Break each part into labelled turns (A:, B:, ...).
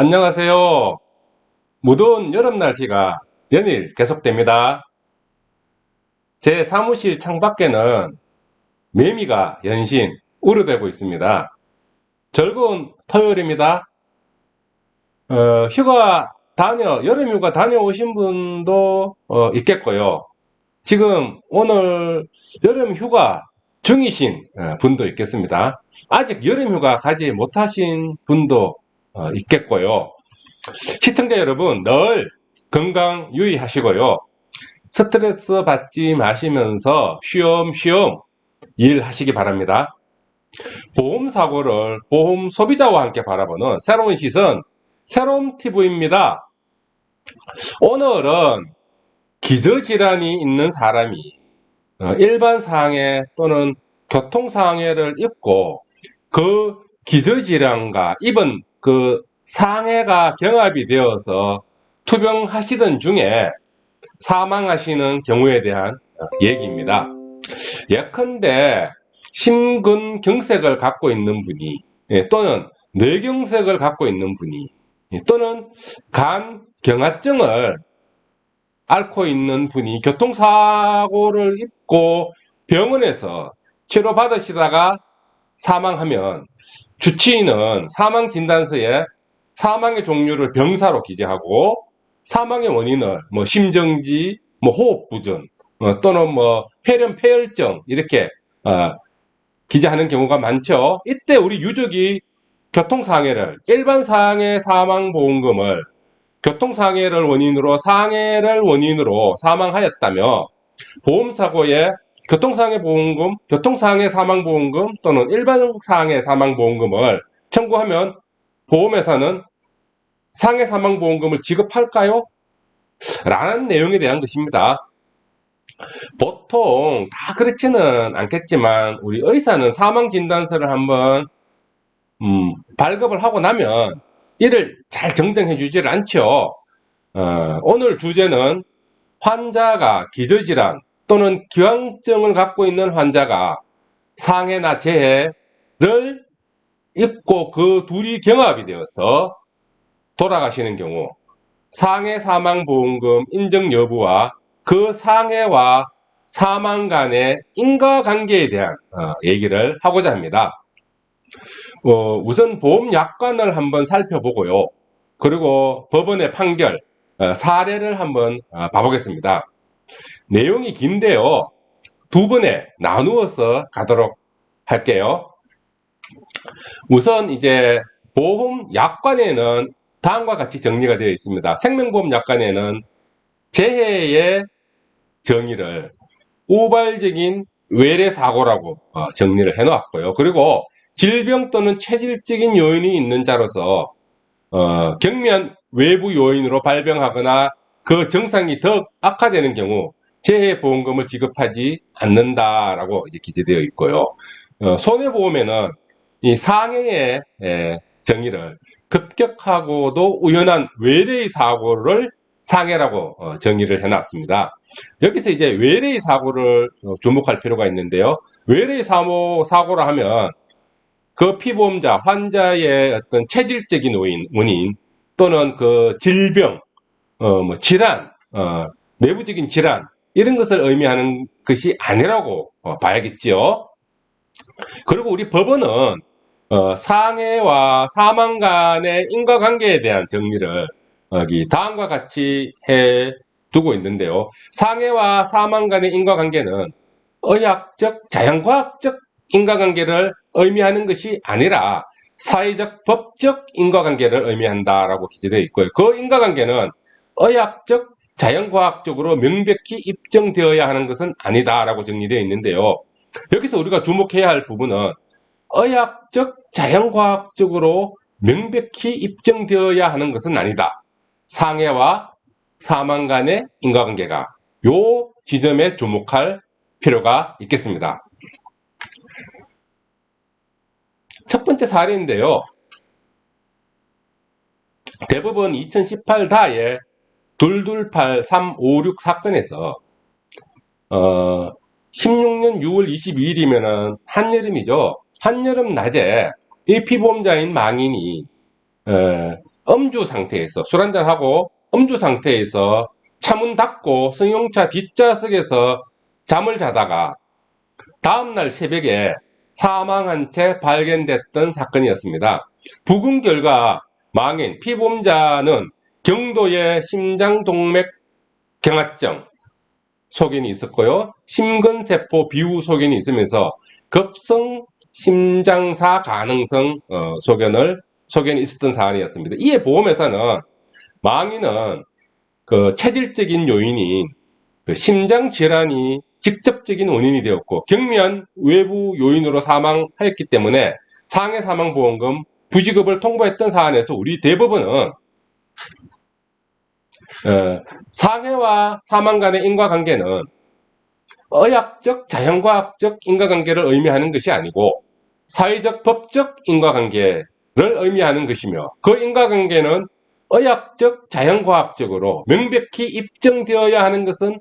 A: 안녕하세요. 무더운 여름 날씨가 연일 계속됩니다. 제 사무실 창밖에는 매미가 연신 우르대고 있습니다. 즐거운 토요일입니다. 어, 휴가 다녀, 여름 휴가 다녀오신 분도 어, 있겠고요. 지금 오늘 여름 휴가 중이신 어, 분도 있겠습니다. 아직 여름 휴가 가지 못하신 분도 어, 있겠고요. 시청자 여러분, 늘 건강 유의하시고요. 스트레스 받지 마시면서 쉬엄쉬엄 일하시기 바랍니다. 보험 사고를 보험 소비자와 함께 바라보는 새로운 시선, 새로운 TV입니다. 오늘은 기저질환이 있는 사람이 어, 일반 상해 또는 교통상해를 입고 그 기저질환과 입은 그 상해가 경합이 되어서 투병하시던 중에 사망하시는 경우에 대한 어, 얘기입니다. 예컨대 심근경색을 갖고 있는 분이 예, 또는 뇌경색을 갖고 있는 분이 예, 또는 간경화증을 앓고 있는 분이 교통사고를 입고 병원에서 치료받으시다가 사망하면 주치의는 사망 진단서에 사망의 종류를 병사로 기재하고 사망의 원인을 뭐 심정지, 뭐 호흡 부전 어, 또는 뭐 폐렴, 폐혈증 이렇게 어, 기재하는 경우가 많죠. 이때 우리 유족이 교통상해를 일반 상해 사망 보험금을 교통상해를 원인으로 상해를 원인으로 사망하였다며 보험사고에 교통상해 보험금, 교통상해 사망보험금 또는 일반 상해 사망보험금을 청구하면 보험회사는 상해 사망보험금을 지급할까요? 라는 내용에 대한 것입니다. 보통 다 그렇지는 않겠지만 우리 의사는 사망진단서를 한번 음, 발급을 하고 나면 이를 잘 정정해 주지를 않죠. 어, 오늘 주제는 환자가 기저질환 또는 기왕증을 갖고 있는 환자가 상해나 재해를 입고 그 둘이 경합이 되어서 돌아가시는 경우 상해 사망보험금 인정 여부와 그 상해와 사망 간의 인과관계에 대한 어, 얘기를 하고자 합니다. 어, 우선 보험 약관을 한번 살펴보고요. 그리고 법원의 판결, 어, 사례를 한번 어, 봐보겠습니다. 내용이 긴데요. 두 번에 나누어서 가도록 할게요. 우선 이제 보험 약관에는 다음과 같이 정리가 되어 있습니다. 생명보험 약관에는 재해의 정의를 우발적인 외래 사고라고 어, 정리를 해놓았고요. 그리고 질병 또는 체질적인 요인이 있는 자로서 어, 경미한 외부 요인으로 발병하거나 그 증상이 더 악화되는 경우 재해보험금을 지급하지 않는다라고 이제 기재되어 있고요. 어, 손해보험에는 이 상해의 에, 정의를 급격하고도 우연한 외래의 사고를 상해라고 어, 정의를 해놨습니다. 여기서 이제 외래의 사고를 어, 주목할 필요가 있는데요. 외래의 사고, 사고라 하면 그 피보험자, 환자의 어떤 체질적인 원인, 원인 또는 그 질병, 어, 뭐 질환, 어, 내부적인 질환 이런 것을 의미하는 것이 아니라고 어, 봐야겠지요. 그리고 우리 법원은 어, 상해와 사망 간의 인과관계에 대한 정리를 여기 다음과 같이 해 두고 있는데요. 상해와 사망 간의 인과관계는 의학적, 자연과학적 인과관계를 의미하는 것이 아니라 사회적, 법적 인과관계를 의미한다라고 기재되어 있고요. 그 인과관계는 의학적, 자연과학적으로 명백히 입증되어야 하는 것은 아니다라고 정리되어 있는데요. 여기서 우리가 주목해야 할 부분은 의학적, 자연과학적으로 명백히 입증되어야 하는 것은 아니다. 상해와 사망 간의 인과관계가 요 지점에 주목할 필요가 있겠습니다. 첫 번째 사례인데요. 대법원 2018다의 228-356 사건에서 어, 16년 6월 22일이면은 한여름이죠. 한여름 낮에 이 피보험자인 망인이 어, 음주 상태에서 술 한잔하고 음주 상태에서 차 문 닫고 승용차 뒷좌석에서 잠을 자다가 다음날 새벽에 사망한 채 발견됐던 사건이었습니다. 부근 결과 망인 피보험자는 경도의 심장동맥 경화증 소견이 있었고요. 심근세포 비후 소견이 있으면서 급성 심장사 가능성 어, 소견을 소견이 있었던 사안이었습니다. 이에 보험회사는 망인은 그 체질적인 요인인 그 심장 질환이 직접적인 원인이 되었고 경미한 외부 요인으로 사망하였기 때문에 상해 사망 보험금 부지급을 통보했던 사안에서 우리 대법원은 어, 상해와 사망 간의 인과관계는 의학적, 자연과학적 인과관계를 의미하는 것이 아니고 사회적, 법적 인과관계를 의미하는 것이며 그 인과관계는 의학적, 자연과학적으로 명백히 입증되어야 하는 것은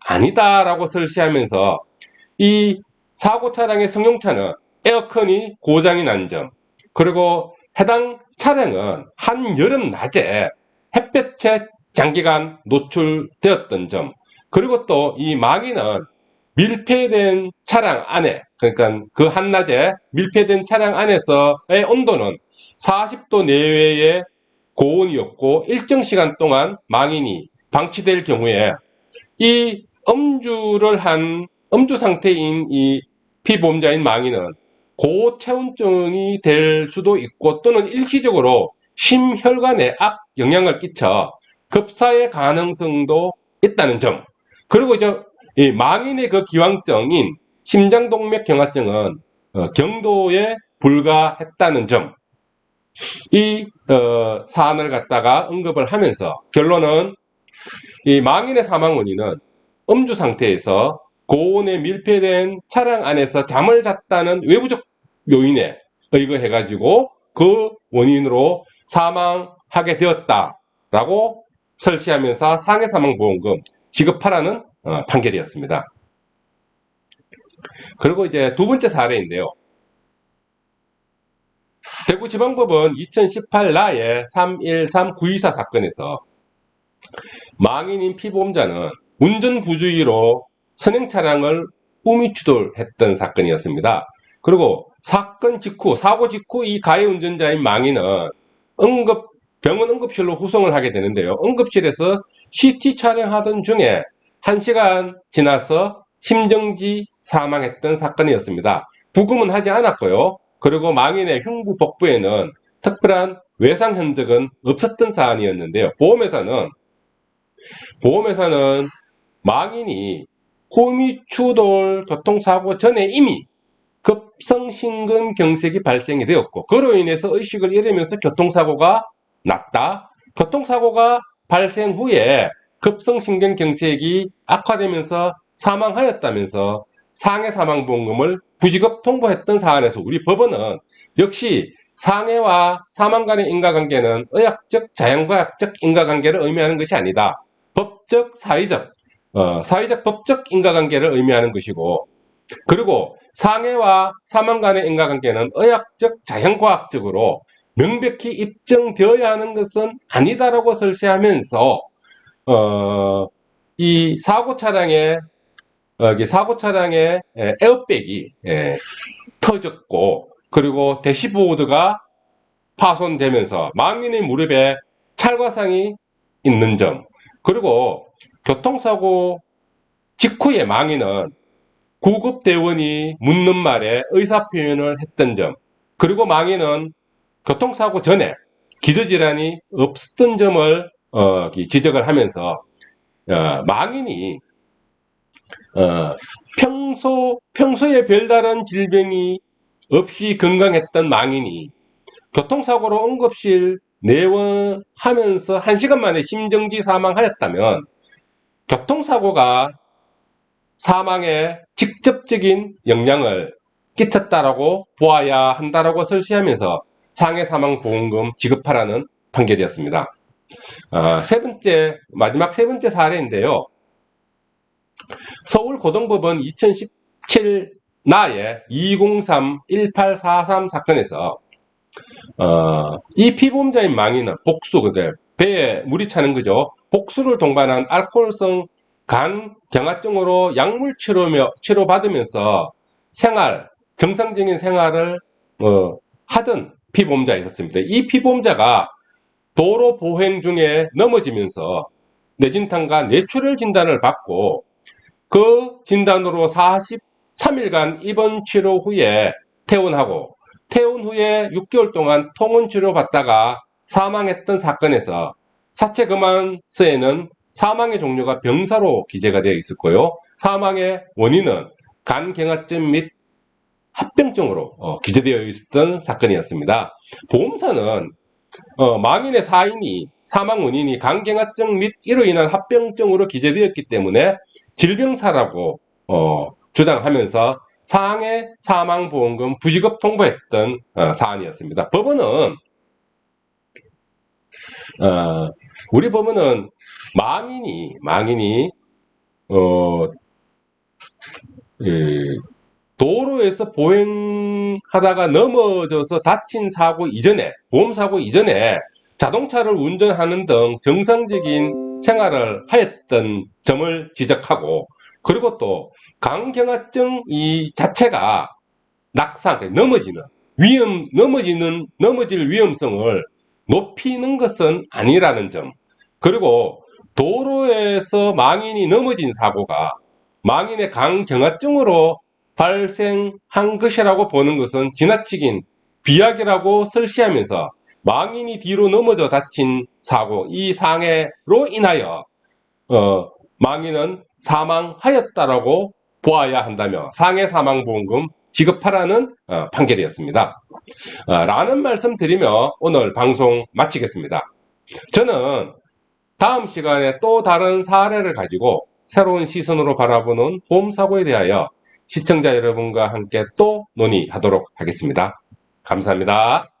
A: 아니다라고 설시하면서 이 사고 차량의 승용차는 에어컨이 고장이 난 점, 그리고 해당 차량은 한여름 낮에 햇볕에 장기간 노출되었던 점, 그리고 또이 망인은 밀폐된 차량 안에, 그러니까 그 한낮에 밀폐된 차량 안에서의 온도는 40도 내외의 고온이었고 일정 시간 동안 망인이 방치될 경우에 이 음주를 한 음주 상태인 이 피보험자인 망인은 고체온증이 될 수도 있고 또는 일시적으로 심혈관에 악 영향을 끼쳐 급사의 가능성도 있다는 점. 그리고 이제 이 망인의 그 기왕증인 심장동맥 경화증은 어, 경도에 불과했다는 점. 이 어, 사안을 갖다가 언급을 하면서 결론은 이 망인의 사망 원인은 음주 상태에서 고온에 밀폐된 차량 안에서 잠을 잤다는 외부적 요인에 의거해 가지고 그 원인으로 사망하게 되었다라고 설시하면서 상해 사망 보험금 지급하라는 어, 판결이었습니다. 그리고 이제 두 번째 사례인데요. 대구지방법원 2018 나의 313-924 사건에서 망인인 피보험자는 운전 부주의로 선행 차량을 우미 추돌했던 사건이었습니다. 그리고 사건 직후, 사고 직후 이 가해 운전자인 망인은 응급, 병원 응급실로 후송을 하게 되는데요. 응급실에서 CT 촬영하던 중에 1시간 지나서 심정지 사망했던 사건이었습니다. 부금은 하지 않았고요. 그리고 망인의 흉부 복부에는 특별한 외상 흔적은 없었던 사안이었는데요. 보험회사는 보험회사는 망인이 호미추돌 교통사고 전에 이미 급성심근 경색이 발생이 되었고 그로 인해서 의식을 잃으면서 교통사고가 났다. 교통사고가 발생 후에 급성심근 경색이 악화되면서 사망하였다면서 상해 사망보험금을 부지급 통보했던 사안에서 우리 법원은 역시 상해와 사망 간의 인과관계는 의학적, 자연과학적 인과관계를 의미하는 것이 아니다. 법적, 사회적, 어, 사회적 법적 인과관계를 의미하는 것이고 그리고 상해와 사망 간의 인과관계는 의학적, 자연과학적으로 명백히 입증되어야 하는 것은 아니다라고 설시하면서 어, 이 사고 차량의 어, 사고 차량의 에어백이 예, 터졌고 그리고 대시보드가 파손되면서 망인의 무릎에 찰과상이 있는 점. 그리고 교통사고 직후에 망인은 구급대원이 묻는 말에 의사표현을 했던 점. 그리고 망인은 교통사고 전에 기저질환이 없었던 점을 어, 지적을 하면서 어, 망인이 어, 평소 평소에 별다른 질병이 없이 건강했던 망인이 교통사고로 응급실 내원하면서 1시간 만에 심정지 사망하였다면 교통사고가 사망에 직접적인 영향을 끼쳤다라고 보아야 한다라고 설시하면서 상해 사망 보험금 지급하라는 판결이었습니다. 어, 세 번째 마지막 세 번째 사례인데요. 서울고등법원 2017 나의 203-1843 사건에서 어, 이 피보험자인 망인은 복수, 그러니까 배에 물이 차는 거죠. 복수를 동반한 알코올성 간 경화증으로 약물 치료며 치료받으면서 생활 정상적인 생활을 어, 하던 피보험자 있었습니다. 이 피보험자가 도로 보행 중에 넘어지면서 뇌진탕과 뇌출혈 진단을 받고 그 진단으로 43일간 입원 치료 후에 퇴원하고 퇴원 후에 6개월 동안 통원 치료 받다가 사망했던 사건에서 사체 검안서에는 사망의 종류가 병사로 기재가 되어 있었고요. 사망의 원인은 간경화증 및 합병증으로 어, 기재되어 있었던 사건이었습니다. 보험사는 어, 망인의 사인이 사망 원인이 간경화증 및 이로 인한 합병증으로 기재되었기 때문에 질병사라고 어, 주장하면서 상해 사망보험금 부지급 통보했던 어, 사안이었습니다. 법원은 어, 우리 법원은 망인이 망인이 어, 예, 도로에서 보행하다가 넘어져서 다친 사고 이전에 보험 사고 이전에 자동차를 운전하는 등 정상적인 생활을 하였던 점을 지적하고 그리고 또 강경화증 이 자체가 낙상 넘어지는 위험 넘어지는 넘어질 위험성을 높이는 것은 아니라는 점. 그리고 도로에서 망인이 넘어진 사고가 망인의 강경화증으로 발생한 것이라고 보는 것은 지나치긴 비약이라고 설시하면서 망인이 뒤로 넘어져 다친 사고, 이 상해로 인하여 어, 망인은 사망하였다라고 보아야 한다며 상해 사망보험금 지급하라는 어, 판결이었습니다. 어, 라는 말씀 드리며 오늘 방송 마치겠습니다. 저는 다음 시간에 또 다른 사례를 가지고 새로운 시선으로 바라보는 보험사고에 대하여 시청자 여러분과 함께 또 논의하도록 하겠습니다. 감사합니다.